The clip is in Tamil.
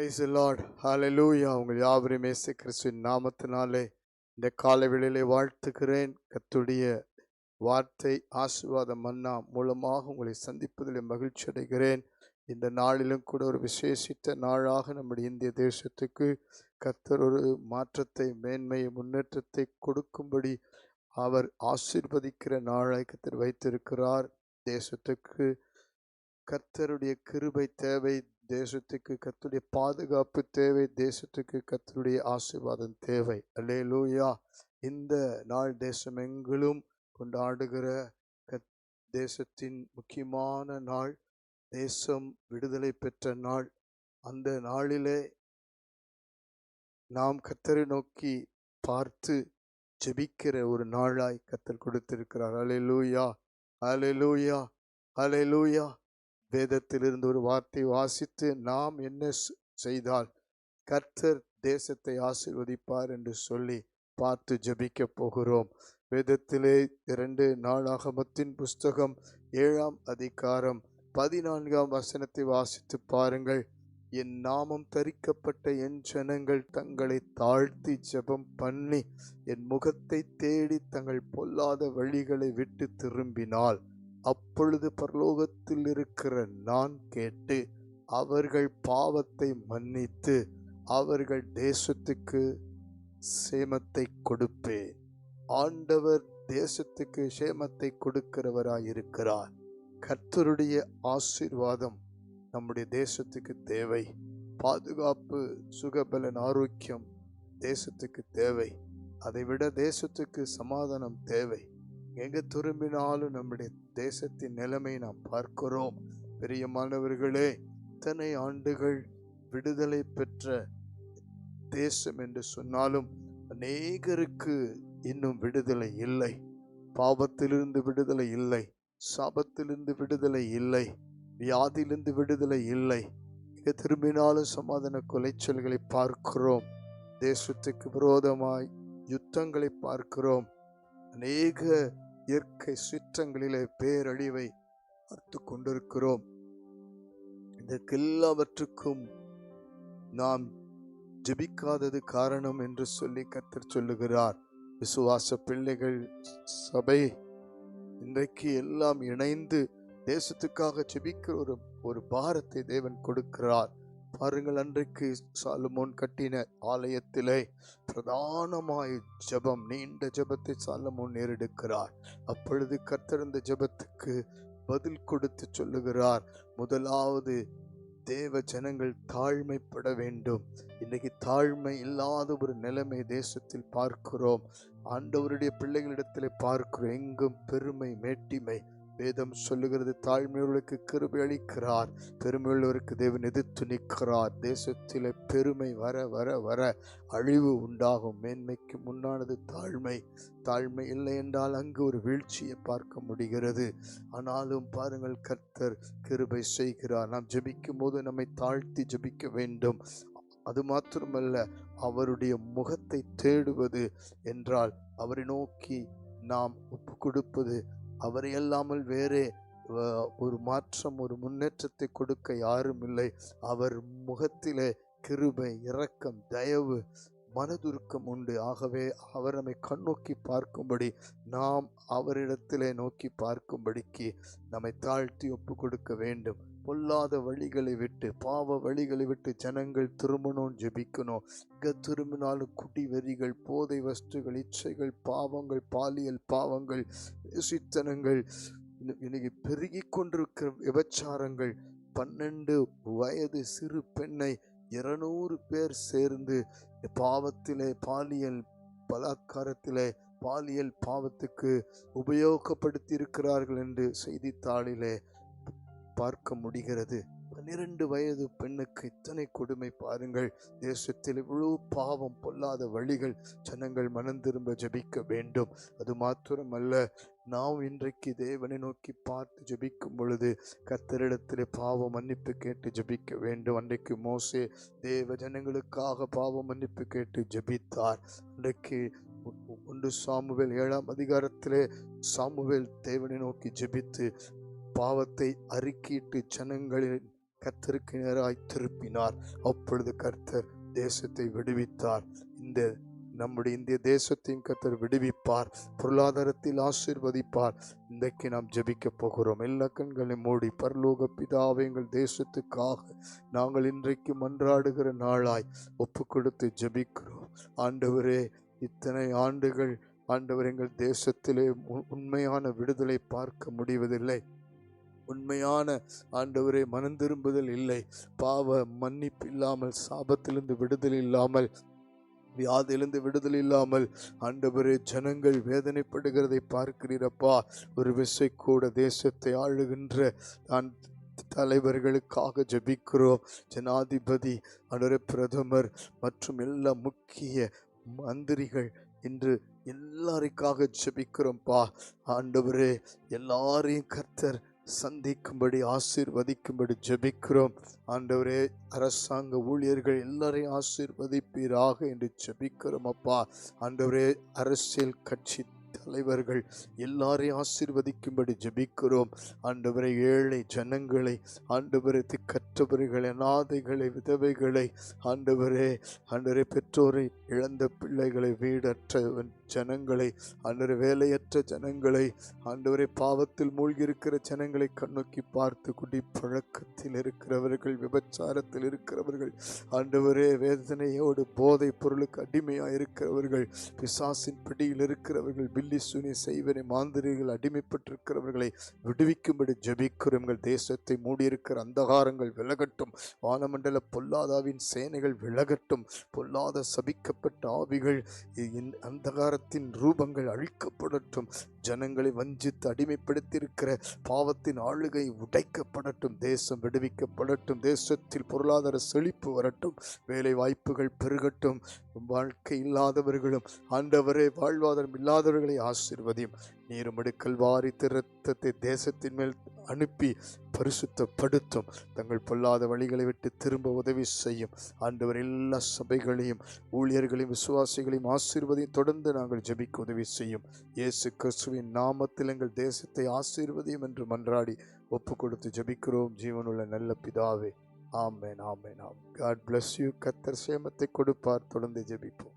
பிரைஸ் லார்ட் ஹalleluya உங்கள் யாவரையும் இயேசு கிறிஸ்துவின் நாமத்தினாலே இந்த காலை வேளையிலே வாழ்த்துக்கிறேன் கத்துடைய வார்த்தை ஆசிர்வாத மன்னா மூலமாக உங்களை சந்திப்பதில் மகிழ்ச்சி அடைகிறேன். இந்த நாளிலும் கூட ஒரு விசேஷித்த நாளாக நம்முடைய இந்திய தேசத்துக்கு கர்த்தர் ஒரு மாற்றத்தை மேன்மையை முன்னேற்றத்தை கொடுக்கும்படி அவர் ஆசிர்வதிக்கிற நாளை கத்தர் வைத்திருக்கிறார். தேசத்துக்கு கர்த்தருடைய கிருபை தேவை தேசத்துக்கு கத்துடைய பாதுகாப்பு தேவை தேசத்துக்கு கத்தருடைய ஆசீர்வாதம் தேவை. அல்லேலூயா. இந்த நாள் தேசமெங்கிலும் கொண்டாடுகிற கத் தேசத்தின் முக்கியமான நாள் தேசம் விடுதலை பெற்ற நாள். அந்த நாளிலே நாம் கத்தரை நோக்கி பார்த்து ஜெபிக்கிற ஒரு நாளாய் கத்தர் கொடுத்திருக்கிறார். அலை லூயா அலை லூயா அலை லூயா வேதத்திலிருந்து ஒரு வார்த்தை வாசித்து நாம் என்ன செய்தால் கர்த்தர் தேசத்தை ஆசீர்வதிப்பார் என்று சொல்லி பார்த்து ஜெபிக்க போகிறோம். வேதத்திலே இரண்டு நாளாகமத்தின் புஸ்தகம் ஏழாம் அதிகாரம் பதினான்காம் வசனத்தை வாசித்து பாருங்கள். என் நாமம் தரிக்கப்பட்ட என் ஜனங்கள் தங்களை தாழ்த்தி ஜெபம் பண்ணி என் முகத்தை தேடி தங்கள் பொல்லாத வழிகளை விட்டு திரும்பினால் அப்பொழுது பரலோகத்தில் இருக்கிற நான் கேட்டு அவர்கள் பாவத்தை மன்னித்து அவர்கள் தேசத்துக்கு சேமத்தை கொடுப்பேன். ஆண்டவர் தேசத்துக்கு சேமத்தை கொடுக்கிறவராயிருக்கிறார். கர்த்தருடைய ஆசீர்வாதம் நம்முடைய தேசத்துக்கு தேவை. பாதுகாப்பு சுகபலன் ஆரோக்கியம் தேசத்துக்கு தேவை. அதைவிட தேசத்துக்கு சமாதானம் தேவை. எங்க திரும்பினாலும் நம்முடைய தேசத்தின் நிலைமை நாம் பார்க்கிறோம். பெரியமானவர்களே இத்தனை ஆண்டுகள் விடுதலை பெற்ற தேசம் என்று சொன்னாலும் அநேகருக்கு இன்னும் விடுதலை இல்லை. பாவத்திலிருந்து விடுதலை இல்லை. சாபத்திலிருந்து விடுதலை இல்லை. வியாதியிலிருந்து விடுதலை இல்லை. எங்க திரும்பினாலும் சமாதான குலைச்சல்களை பார்க்கிறோம். தேசத்துக்கு விரோதமாய் யுத்தங்களை பார்க்கிறோம். அநேக இயற்கை சீற்றங்களிலே பேரழிவை பார்த்து கொண்டிருக்கிறோம். இதற்கெல்லாவற்றுக்கும் நாம் ஜெபிக்காதது காரணம் என்று சொல்லி கத்தர் சொல்லுகிறார். விசுவாச பிள்ளைகள் சபை இன்றைக்கு எல்லாம் இணைந்து தேசத்துக்காக ஜெபிக்கிற ஒரு ஒரு பாரத்தை தேவன் கொடுக்கிறார். பாருங்கள் அன்றைக்கு சாலமோன் கட்டின ஆலயத்திலே பிரதானமாய் ஜெபம் நீண்ட ஜெபத்தை சாலமோன் நேரெடுக்கிறார் அப்பொழுது கர்த்தர் அந்த ஜெபத்துக்கு பதில் கொடுத்து சொல்லுகிறார் முதலாவது தேவ ஜனங்கள் தாழ்மைப்பட வேண்டும். இன்றைக்கு தாழ்மை இல்லாத ஒரு நிலைமை தேசத்தில் பார்க்கிறோம். ஆண்டவருடைய பிள்ளைகளிடத்தில் பார்க்கிறோம். எங்கும் பெருமை மேட்டிமை வேதம் சொல்லுகிறது தாழ்மையுள்ளவர்களுக்கு கிருபை அளிக்கிறார். பெருமையுள்ளவருக்கு தேவன் எதிர்த்து நிற்கிறார். தேசத்தில் பெருமை வர வர வர அழிவு உண்டாகும். மேன்மைக்கு முன்னானது தாழ்மை. தாழ்மை இல்லை என்றால் அங்கு ஒரு வீழ்ச்சியை பார்க்க முடிகிறது. ஆனாலும் பாருங்கள் கர்த்தர் கிருபை செய்கிறார். நாம் ஜபிக்கும் போது நம்மை தாழ்த்தி ஜெபிக்க வேண்டும். அது மாத்திரமல்ல அவருடைய முகத்தை தேடுவது என்றால் அவரை நோக்கி நாம் ஒப்பு கொடுப்பது அவரை அல்லாமல் வேறே ஒரு மாற்றம் ஒரு முன்னேற்றத்தை கொடுக்க யாரும் இல்லை. அவர் முகத்திலே கிருபை இரக்கம் தயவு மனதுருக்கம் உண்டு. ஆகவே அவர் நம்மை கண்ணோக்கி பார்க்கும்படி நாம் அவரிடத்திலே நோக்கி பார்க்கும்படிக்கு நம்மை தாழ்த்தி ஒப்பு கொடுக்க வேண்டும். பொல்லாத வழிகளை விட்டு பாவ வழிகளை விட்டு ஜனங்கள் திரும்பணும் ஜெபிக்கணும். இங்க திரும்பினாலும் குடி வெறிகள் போதை வஸ்துகள் இச்சைகள் பாவங்கள் பாலியல் பாவங்கள் சித்தனங்கள் இன்னைக்கு பெருகி கொண்டிருக்கிற விபச்சாரங்கள். பன்னெண்டு வயது சிறு பெண்ணை இருநூறு பேர் சேர்ந்து பாவத்திலே பாலியல் பலாக்காரத்திலே பாலியல் பாவத்துக்கு உபயோகப்படுத்தி இருக்கிறார்கள் என்று செய்தித்தாளிலே பார்க்க முடிகிறது. பன்னிரண்டு வயது பெண்ணுக்கு இத்தனை கொடுமை பாருங்கள். தேசத்தில் இவ்வளவு பாவம் பொல்லாத வழிகள் ஜனங்கள் மனம் திரும்ப ஜெபிக்க வேண்டும். அது மாத்திரமல்ல நாம் இன்றைக்கு தேவனை நோக்கி பார்த்து ஜபிக்கும் பொழுது கத்தரிடத்தில் பாவ மன்னிப்பு கேட்டு ஜெபிக்க வேண்டும். அன்றைக்கு மோசே தேவ ஜனங்களுக்காக பாவ மன்னிப்பு கேட்டு ஜெபித்தார். அன்றைக்கு ஒன்று சாமுவேல் ஏழாம் அதிகாரத்திலே சாமுவேல் தேவனை நோக்கி ஜெபித்து பாவத்தை அறிக்கிட்டு ஜனங்களின் கர்த்தருக்கு நேராய் திருப்பினார். அப்பொழுது கர்த்தர் தேசத்தை விடுவித்தார். இந்த நம்முடைய இந்திய தேசத்தையும் கர்த்தர் விடுவிப்பார். பொருளாதாரத்தில் ஆசீர்வதிப்பார். இன்றைக்கு நாம் ஜெபிக்க போகிறோம். எல்லா கண்களை மூடி பரலோக பிதாவை எங்கள் தேசத்துக்காக நாங்கள் இன்றைக்கு மன்றாடுகிற நாளாய் ஒப்பு கொடுத்து ஜபிக்கிறோம். ஆண்டவரே இத்தனை ஆண்டுகள் ஆண்டவர் எங்கள் தேசத்திலே உண்மையான விடுதலை பார்க்க முடிவதில்லை. உண்மையான ஆண்டவரே மனம் திரும்புதல் இல்லை. பாவ மன்னிப்பு இல்லாமல் சாபத்திலிருந்து விடுதல் இல்லாமல் வியாதியிலிருந்து விடுதல் இல்லாமல் ஆண்டவரே ஜனங்கள் வேதனைப்படுகிறதை பார்க்கிறீரப்பா ஒரு விசை கூட தேசத்தை ஆளுகின்ற நான் தலைவர்களுக்காக ஜபிக்கிறோம். ஜனாதிபதி ஆண்டவரே பிரதமர் மற்றும் எல்லா முக்கிய மந்திரிகள் இன்று எல்லாருக்காக ஜபிக்கிறோம்ப்பா ஆண்டவரே எல்லாரையும் கர்த்தர் சந்திக்கும்படி ஆசீர்வதிக்கும்படி ஜெபிக்கிறோம். ஆண்டவரே அரசாங்க ஊழியர்கள் எல்லாரையும் ஆசீர்வதிப்பீராக என்று ஜெபிக்கிறோம் அப்பா. ஆண்டவரே அரசியல் கட்சி தலைவர்கள் எல்லாரையும் ஆசீர்வதிக்கும்படி ஜபிக்கிறோம். ஆண்டவரை ஏழை ஜனங்களை ஆண்டவரை திக்கற்றவர்களை அநாதைகளை விதவைகளை ஆண்டவரே ஆண்டவரே பெற்றோரை இழந்த பிள்ளைகளை வீடற்ற ஜனங்களை ஆண்டவரை வேலையற்ற ஜனங்களை ஆண்டவரை பாவத்தில் மூழ்கியிருக்கிற ஜனங்களை கண்ணோக்கி பார்த்து குடி பழக்கத்தில் இருக்கிறவர்கள் விபச்சாரத்தில் இருக்கிறவர்கள் ஆண்டவரே வேதனையோடு போதைப் பொருளுக்கு அடிமையாக இருக்கிறவர்கள் பிசாசின் பிடியில் இருக்கிறவர்கள் பில்லி சுனி செய்வனை மாந்திரிகள் அடிமைப்பட்டிருக்கிறவர்களை விடுவிக்கும்படி ஜெபிக்கிறோம். எங்கள் தேசத்தை மூடியிருக்கிற அந்தகாரங்கள் விலகட்டும். வானமண்டல பொல்லாதாவின் சேனைகள் விலகட்டும். பொல்லாத சபிக்கப்பட்ட ஆவிகள் அந்தகாரத்தின் ரூபங்கள் அழிக்கப்படட்டும். ஜனங்களை வஞ்சித்து அடிமைப்படுத்தியிருக்கிற பாவத்தின் ஆளுகை உடைக்கப்படட்டும் தேசம் விடுவிக்கப்படட்டும் தேசத்தில் பொருளாதார செழிப்பு வரட்டும் வேலை வாய்ப்புகள் பெருகட்டும். வாழ்க்கை இல்லாதவர்களும் ஆண்டவரே வாழ்வாதாரம் இல்லாதவர்களை ஆசிர்வதியும். நீருமடு கல்வாரி திருத்தத்தை தேசத்தின் மேல் அனுப்பி பரிசுத்தப்படுத்தும். தங்கள் பொல்லாத வழிகளை விட்டு திரும்ப உதவி செய்யும். ஆண்டவர் எல்லா சபைகளையும் ஊழியர்களையும் விசுவாசிகளையும் ஆசீர்வதையும் தொடர்ந்து நாங்கள் ஜெபிக்க உதவி செய்யும். இயேசு கிறிஸ்துவின் நாமத்தில் எங்கள் தேசத்தை ஆசீர்வதியும் என்று மன்றாடி ஒப்பு கொடுத்து ஜெபிக்கிறோம். ஜீவனுள்ள நல்ல பிதாவே. ஆமேன் ஆமேன் ஆம் காட் பிளஸ் யூ கத்தர் சேமத்தை கொடுப்பார். தொடர்ந்து ஜெபிப்போம்.